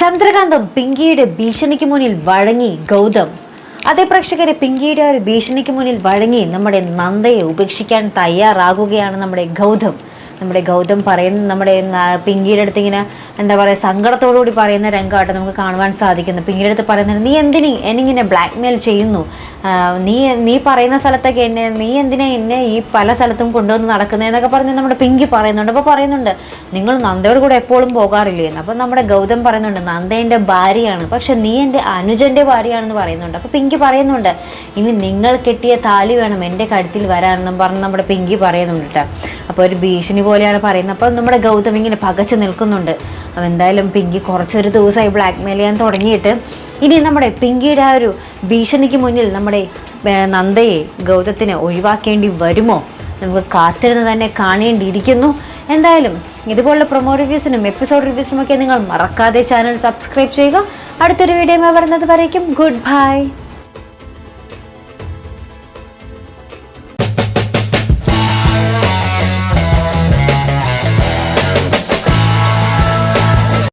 ചന്ദ്രകാന്തം പിങ്കിയുടെ ഭീഷണിക്ക് മുന്നിൽ വഴങ്ങി ഗൗതം. അതേ പ്രേക്ഷകരെ പിങ്കിയുടെ ഒരു ഭീഷണിക്ക് മുന്നിൽ വഴങ്ങി നമ്മുടെ നന്ദയെ ഉപേക്ഷിക്കാൻ തയ്യാറാകുകയാണ് നമ്മുടെ ഗൗതം. നമ്മുടെ ഗൗതം പറയുന്ന നമ്മുടെ പിങ്കിയുടെ അടുത്ത് ഇങ്ങനെ എന്താ പറയുക സങ്കടത്തോടുകൂടി പറയുന്ന രംഗമായിട്ട് നമുക്ക് കാണുവാൻ സാധിക്കുന്നു. പിങ്കിയുടെ അടുത്ത് പറയുന്നത് നീ എന്തിനി എന്നിങ്ങനെ ബ്ലാക്ക് മെയിൽ ചെയ്യുന്നു നീ നീ പറയുന്ന സ്ഥലത്തൊക്കെ എന്നെ നീ എന്തിനാ എന്നെ ഈ പല സ്ഥലത്തും കൊണ്ടുവന്ന് നടക്കുന്നത് എന്നൊക്കെ പറഞ്ഞ് നമ്മുടെ പിങ്കി പറയുന്നുണ്ട്. അപ്പോൾ പറയുന്നുണ്ട് നിങ്ങൾ നന്ദയോട് കൂടെ എപ്പോഴും പോകാറില്ലേ? എന്ന്. അപ്പോൾ നമ്മുടെ ഗൗതം പറയുന്നുണ്ട് നന്ദേന്റെ ഭാര്യയാണ്. പക്ഷെ നീ എന്റെ അനുജന്റെ ഭാര്യയാണെന്ന് പറയുന്നുണ്ട്. അപ്പോൾ പിങ്കി പറയുന്നുണ്ട് ഇനി നിങ്ങൾ കെട്ടിയ താലി വേണം എന്റെ കഴുത്തിൽ വരാനെന്നും പറഞ്ഞ് നമ്മുടെ പിങ്കി പറയുന്നുണ്ട് കേട്ടോ അപ്പോൾ ഒരു ഭീഷണി പോലെയാണ് പറയുന്നത്. അപ്പോൾ നമ്മുടെ ഗൗതം ഇങ്ങനെ പകച്ചു നിൽക്കുന്നുണ്ട്. അപ്പോൾ എന്തായാലും പിങ്കി കുറച്ചൊരു ദിവസമായി ബ്ലാക്ക് മെയിൽ ചെയ്യാൻ തുടങ്ങിയിട്ട് ഇനി നമ്മുടെ പിങ്കിയുടെ ആ ഒരു ഭീഷണിക്ക് മുന്നിൽ നമ്മുടെ നന്ദയെ ഗൗതത്തിനെ ഒഴിവാക്കേണ്ടി വരുമോ? നമുക്ക് കാത്തിരുന്ന് തന്നെ കാണേണ്ടിയിരിക്കുന്നു. എന്തായാലും ഇതുപോലുള്ള പ്രൊമോ റിവ്യൂസിനും എപ്പിസോഡ് റിവ്യൂസിനും ഒക്കെ നിങ്ങൾ മറക്കാതെ ചാനൽ സബ്സ്ക്രൈബ് ചെയ്യുക. അടുത്തൊരു വീഡിയോ വരുന്നത് വരയ്ക്കും ഗുഡ് ബൈ